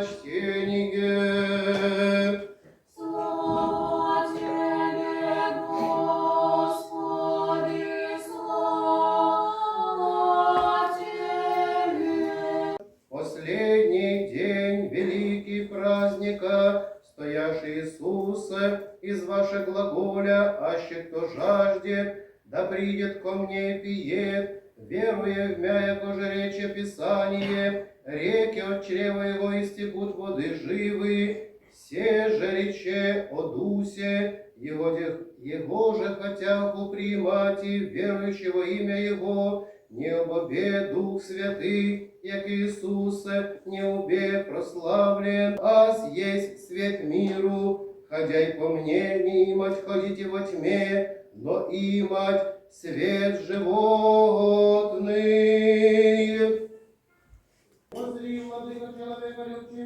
Евангелия, от чрева его истекут воды живы, все же рече о Дусе, его, де- его же хотя уприимать и верующего имя Его, не обобе Дух Святый, як Иисуса, не убе прославлен, аз есть свет миру, ходяй по мне, не имать ходите во тьме, но имать свет животный. করে হচ্ছে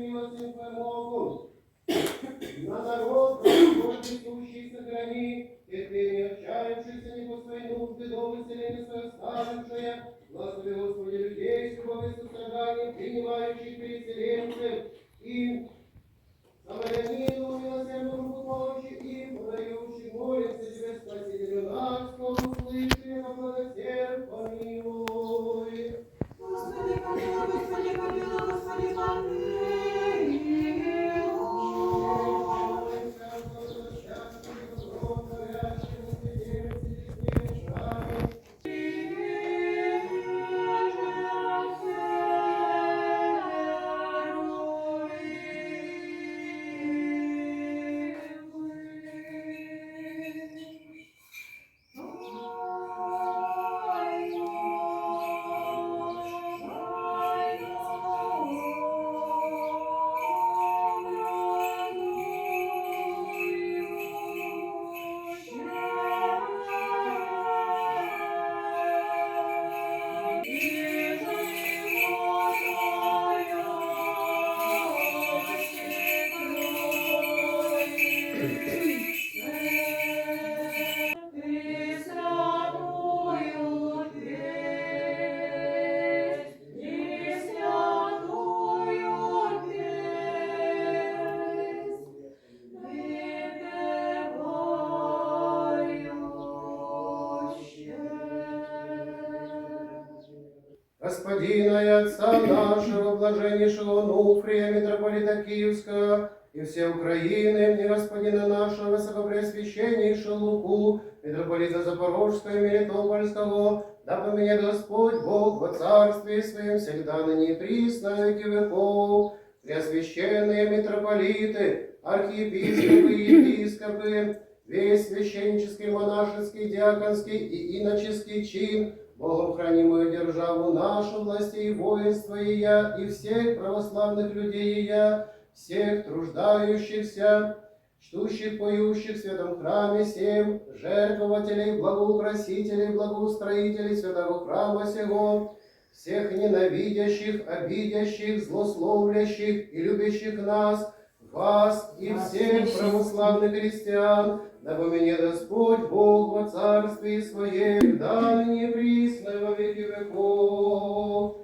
Господина и Отца нашего, блаженнейшего Нуфрия, митрополита Киевского, и все Украины, и Господина нашего, высокопреосвященнейшего Луку, митрополита Запорожского и Мелитопольского, да поменяет Господь Бог во царстве своем всегда ныне и присно во веки веков, преосвященные митрополиты, архиепископы и епископы, весь священнический, монашеский, диаконский и иноческий чин, Богом хранимую державу нашу, власти и воинство и и всех православных людей и я, всех труждающихся, чтущих, поющих в святом храме всем, жертвователей, благоукрасителей, благоустроителей святого храма сего, всех ненавидящих, обидящих, злословлящих и любящих нас, вас и всех православных христиан, да поменяет Господь Бог во царстве Своем, да не присно во веки веков.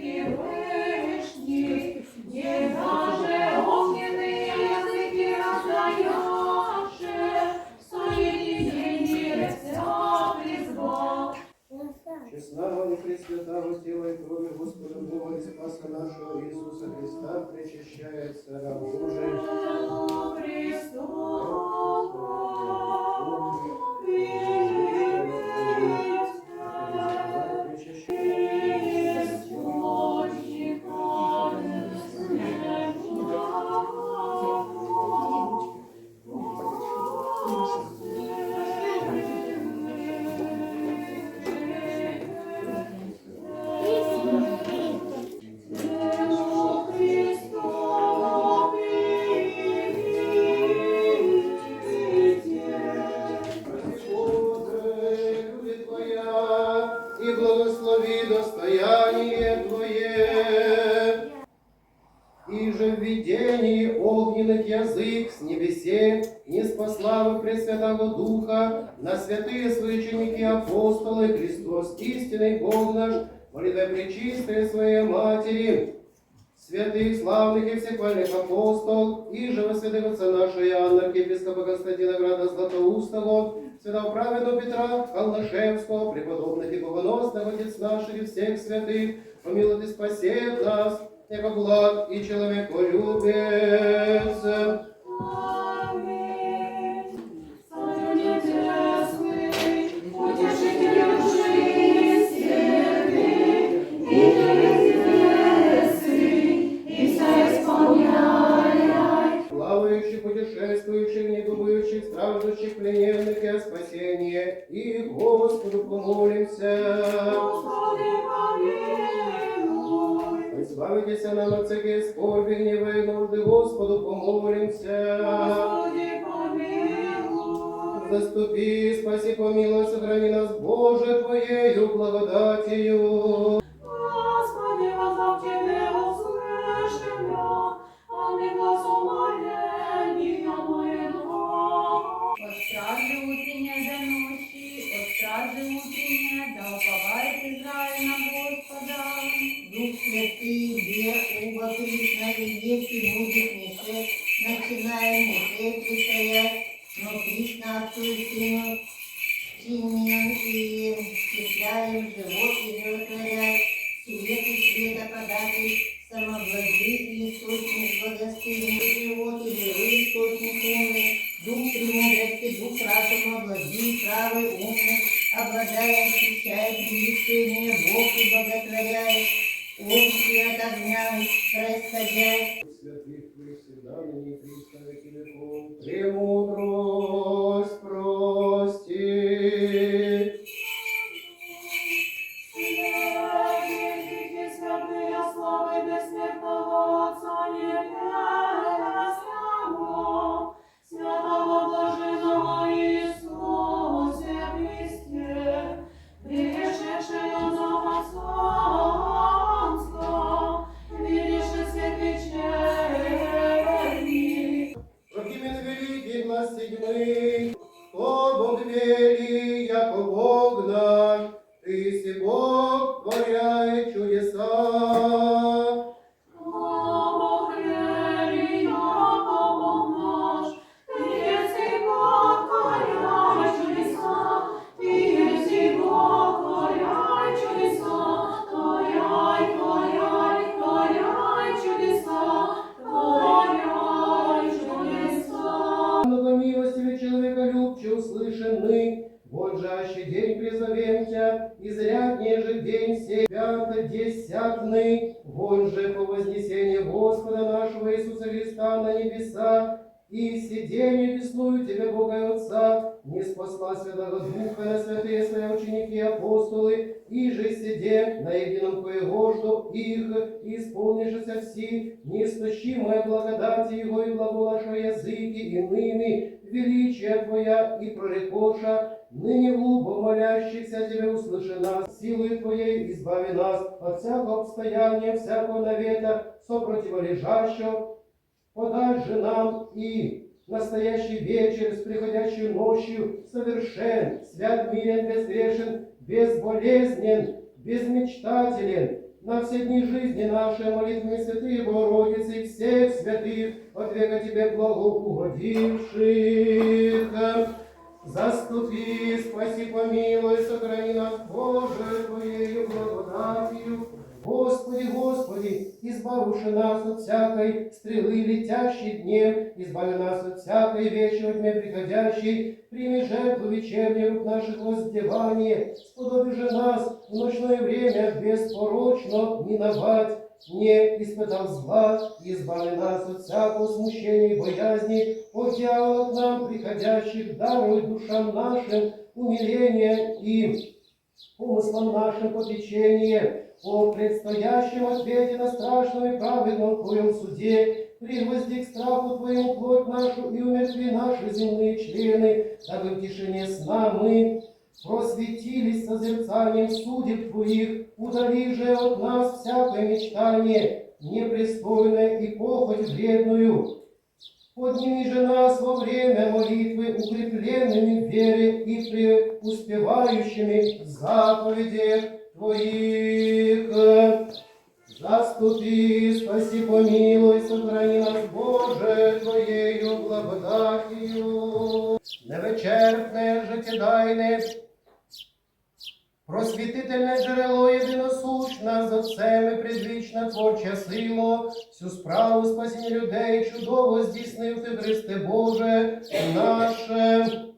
И пресвятого тела и крови Господа Бога и Спаса нашего Иисуса Христа причащается раб Божий. Христос, благослови достояние Твое. И же в видении огненных язык с небесе не спасла вы Пресвятого Духа на святые свои апостолы Христос, истинный Бог наш, молитвой пречистой своей Матери, святых, славных и всехвальных апостол, и же во святых отца нашего Иоанна, архиепископа Константина Града Златоустого, святого праведного Петра Калнышевского, преподобных и богоносных отец наших и всех святых, помилует и спасет нас, яко благ и человеколюбец. Страждущих, плененных и Господу помолимся. Господи, помилуй. Избавитесь нам от всяких скорби, гнева и нужды, Господу помолимся. Господи, помилуй. Заступи, спаси, помилуй, сохрани нас, Боже, Твоею благодатью. Господи, возлог Тебе От стражи утренней до ночи, от стражи утренней да уповает Израиль на Господа. Дух Святый, обладая, очищает, привлечение, Бог и боготворяет, он от огня, происходя. Святых Твоих всегда, ныне веков. не спасла Святого Духа на святые свои ученики и апостолы, и же сиде на едином коегожду их, исполнившися все, неистощимая благодати Его и глаголаша языки иными, величие Твоя и прорекоша, ныне глубо молящихся Тебе услыши нас, силой Твоей избави нас от всякого обстояния, всякого навета, сопротиволежащего, подай же нам и настоящий вечер с приходящей ночью совершен, свят, мирен, безгрешен, безболезнен, безмечтателен, на все дни жизни нашей молитвами святые Богородицы и всех святых от века Тебе благоугодивших. Заступи, спаси, помилуй, сохрани нас, Боже, Твоею благодатью. Господи, Господи, избавивши нас от всякой стрелы, летящей днем, избави нас от всякой вечера дня приходящей, прими жертву вечернюю рук наших воздевания, сподоби же нас в ночное время беспорочно миновать, не испытав зла, избави нас от всякого смущения и боязни, от нам приходящих, даруй душам нашим умиление и помыслам нашим попечение, о предстоящем ответе на страшном и праведном Твоем суде, пригвозди к страху Твоему плоть нашу и умертви наши земные члены, дабы в тишине сна мы просветились созерцанием судеб Твоих, удали же от нас всякое мечтание, непристойное и похоть вредную, Подними же нас во время молитвы укрепленными в вере и преуспевающими в заповедях Твоих. Заступи, спаси, помилуй, сохрани нас, Боже, Твоею благодатью. Невичерпне, життєдайне, Просвітительне джерело єдиносущна, з отцем і предвічна творча сила, всю справу спасіння людей чудово здійснив ти, Христе Боже, наше.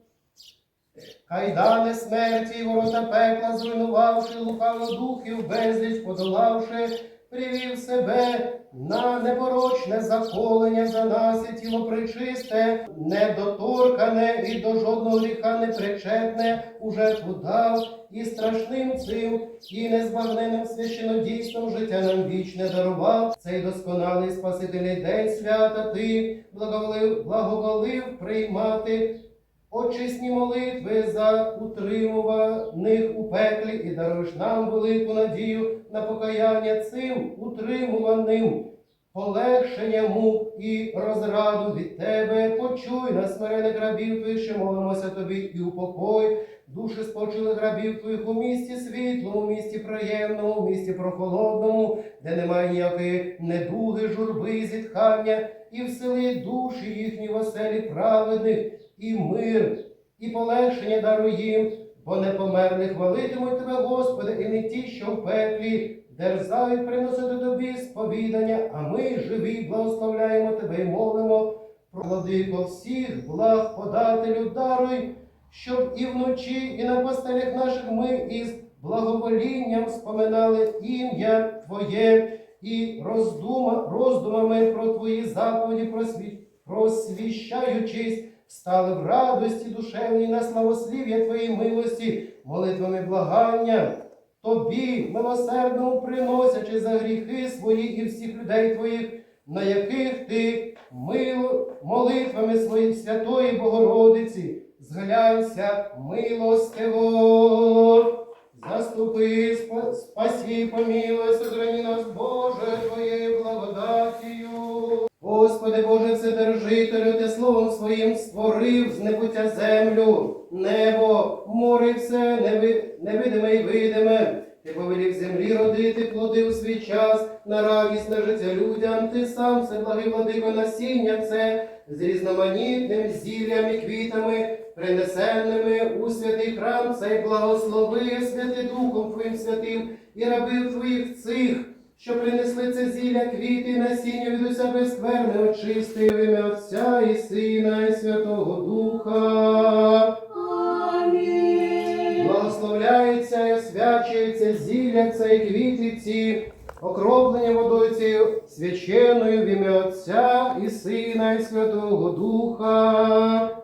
Кайдани смерті ворота пекла, зруйнувавши лукаво духів, безліч подолавши, привів себе на непорочне заколення за нас і тіло причисте, недоторкане і до жодного гріха не причетне, уже дав, і страшним цим, і незбагненним священодійством життя нам вічне дарував. Цей досконалий Спасительний день свята ти благоволив, благоволив приймати Очисні молитви за утримуваних у пеклі і даруєш нам велику надію на покаяння цим утримуваним, полегшення мук і розраду від тебе. Почуй нас, смирених рабів твоїх, що молимося тобі і упокой. Душі спочилих рабів твоїх у місті світлому, у місті приємному, у місті прохолодному, де немає ніякої недуги, журби зітхання, і всели душі їхні в оселі праведних і мир, і полегшення даруй їм, бо непомерли хвалитимуть тебе, Господи, і не ті, що в пеклі, дерзають приносити тобі сповідання, а ми живі, благословляємо тебе і молимо. Про владико всіх благ подателю даруй, щоб і вночі, і на постелях наших ми із благоволінням споминали ім'я Твоє і роздума, роздумами про Твої заповіді просві, просвіщаючись, стали в радості душевній на славослів'я Твоєї милості, молитвами благання, Тобі, милосердному приносячи за гріхи свої і всіх людей Твоїх, на яких Ти мило, молитвами своїх Святої Богородиці, зглянься милостиво. Заступи, спасі, помилуй, сохрани нас, Боже, Твоєю Вседержителю, Ти словом своїм створив з небуття землю, небо, море все невидиме і видиме. Ти повелів землі родити плоди у свій час, на радість на життя людям. Ти сам це благий владико насіння це з різноманітним зіллям і квітами, принесенними у святий храм цей благослови, святий Духом Твоїм святим і рабів Твоїх цих, що принесли це зілля квіти насіння від скверни очисти в ім'я Отця і Сина, і Святого Духа. Амінь. Благословляється і освячується зілля це і квіти ці, окроплення водою цією священною в ім'я Отця і Сина, і Святого Духа.